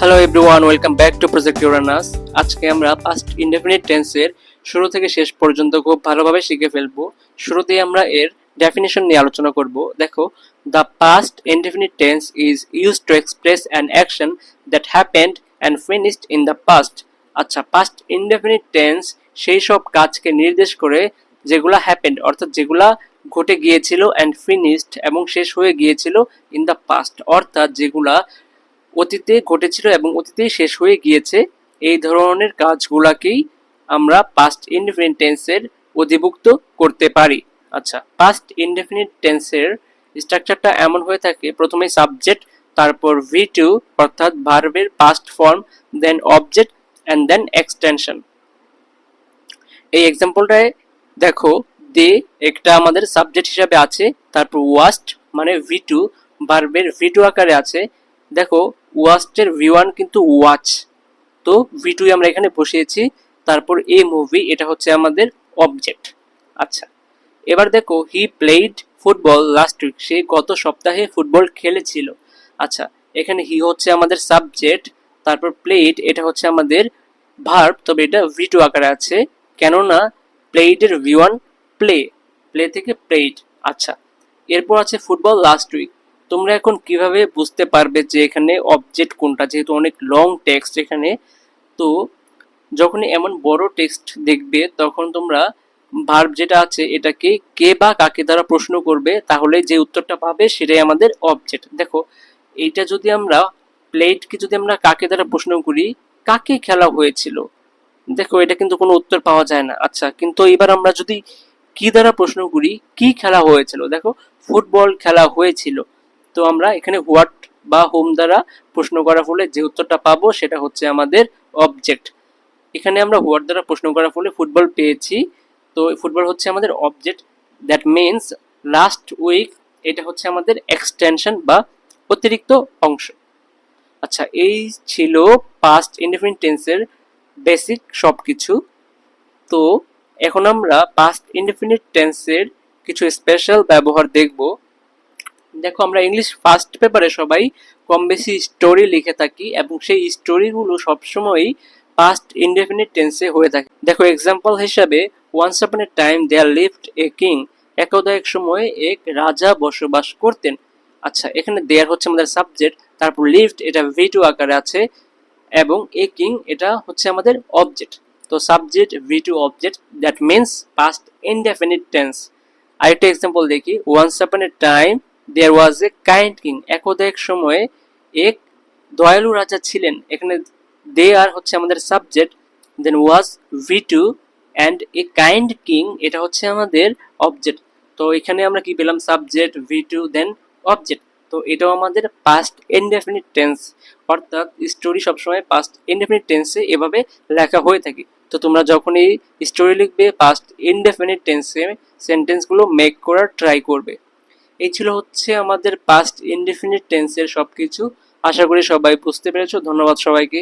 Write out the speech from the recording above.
Hello everyone welcome back to project Uranus আজকে আমরা past indefinite টেন্সের শুরু থেকে শেষ পর্যন্ত খুব ভালোভাবে শিখে ফেলব। শুরুতেই আমরা এর ডেফিনেশন নিয়ে আলোচনা করব। দেখো the past indefinite tense is use to express an action that happened and finished in the past আচ্ছা পাস্ট ইনডেফিনিট টেন্স সেই সব কাজকে নির্দেশ করে যেগুলা হ্যাপেন্ড অর্থাৎ যেগুলা ঘটে গিয়েছিল অ্যান্ড ফিনিশড এবং শেষ হয়ে গিয়েছিল ইন দ্য পাস্ট অর্থাৎ যেগুলা অতীতে ঘটেছিল এবং অতীতেই শেষ হয়ে গিয়েছে এই ধরনের কাজগুলাকেই আমরা পাস্ট ইনডেফিনিট টেন্সের অধিভুক্ত করতে পারি। আচ্ছা পাস্ট ইনডেফিনিট টেন্সের স্ট্রাকচারটা এমন হয়ে থাকে, প্রথমে সাবজেক্ট তারপর ভি টু অর্থাৎ ভার্বের past form then object and then extension এই এক্সাম্পলটায় দেখো দে একটা আমাদের সাবজেক্ট হিসাবে আছে, তারপর ওয়াস্ট মানে ভি টু ভার্বের ভি টু আকারে আছে দেখো, ওয়াস্টের ভি ওয়ান কিন্তু ওয়াচ তো ভি টু আমরা এখানে বসিয়েছি, তারপর এ মুভি এটা হচ্ছে আমাদের অবজেক্ট আচ্ছা এবার দেখো he played football last week সে গত সপ্তাহে ফুটবল খেলেছিল। আচ্ছা এখানে হি হচ্ছে আমাদের সাবজেক্ট তারপর প্লেড এটা হচ্ছে আমাদের ভার্ব তবে এটা ভি টু আকারে আছে। কেননা প্লেডের ভি ওয়ান প্লে প্লে থেকে প্লেড আচ্ছা এরপর আছে ফুটবল লাস্ট উইক তোমরা এখন কীভাবে বুঝতে পারবে যে এখানে অবজেক্ট কোনটা? যেহেতু অনেক লং টেক্সট এখানে, তো যখনই এমন বড় টেক্সট দেখবে, তখন তোমরা ভার্ব যেটা আছে, এটাকে কে বা কাকে দ্বারা প্রশ্ন করবে, তাহলে যে উত্তরটা পাবে সেটাই আমাদের অবজেক্ট দেখো, এইটা যদি আমরা প্লেটকে যদি আমরা কাকে দ্বারা প্রশ্ন করি, কাকে খেলা হয়েছিল? দেখো, এটা কিন্তু কোনো উত্তর পাওয়া যায় না। আচ্ছা কিন্তু এবার আমরা যদি কি দ্বারা প্রশ্ন করি, কি খেলা হয়েছিল? দেখো ফুটবল খেলা হয়েছিল। তো আমরা এখানে হোয়াট বা হোম দ্বারা প্রশ্ন করার ফলে যে উত্তরটা পাবো সেটা হচ্ছে আমাদের অবজেক্ট এখানে আমরা হোয়াট দ্বারা প্রশ্ন করার ফলে ফুটবল পেয়েছি। তো ফুটবল হচ্ছে আমাদের object that means last week এটা হচ্ছে আমাদের এক্সটেনশন বা অতিরিক্ত অংশ। আচ্ছা এই ছিল পাস্ট ইনডিফিনিট টেন্সের বেসিক সব কিছু তো এখন আমরা পাস্ট ইনডিফিনিট টেন্সের কিছু স্পেশাল ব্যবহার দেখব। দেখো, আমরা ইংলিশ ফার্স্ট পেপারে সবাই কম বেশি স্টোরি লিখে থাকি এবং সেই স্টোরিগুলো সবসময়ই পাস্ট ইনডেফিনিট টেন্সে হয়ে থাকে। দেখো এক্সাম্পল হিসাবে once upon a time there lived a king একদা এক সময়ে এক রাজা বসবাস করতেন। আচ্ছা এখানে দেয়ার হচ্ছে আমাদের সাবজেক্ট তারপর লিফট এটা ভি টু আকারে আছে এবং এ কিং এটা হচ্ছে আমাদের অবজেক্ট তো subject V two object that means past indefinite tense আরেকটা এক্সাম্পল দেখি once upon a time there was a kind king একদা এক সময়ে এক দয়ালু রাজা ছিলেন। এখানে দে আর হচ্ছে আমাদের subject then was V two and a kind king এটা হচ্ছে আমাদের অবজেক্ট তো এখানে আমরা কি পেলাম? Subject V two then object তো এটাও আমাদের পাস্ট ইনডেফিনিট টেন্স অর্থাৎ স্টোরি সবসময় পাস্ট ইনডেফিনিট টেন্সে এভাবে লেখা হয়ে থাকে। তো তোমরা যখনই স্টোরি লিখবে পাস্ট ইনডেফিনিট টেন্সে সেন্টেন্সগুলো মেক করার ট্রাই করবে। এই ছিল হচ্ছে আমাদের পাস্ট ইনডেফিনিট টেন্সের সব কিছু আশা করি সবাই বুঝতে পেরেছ। ধন্যবাদ সবাইকে।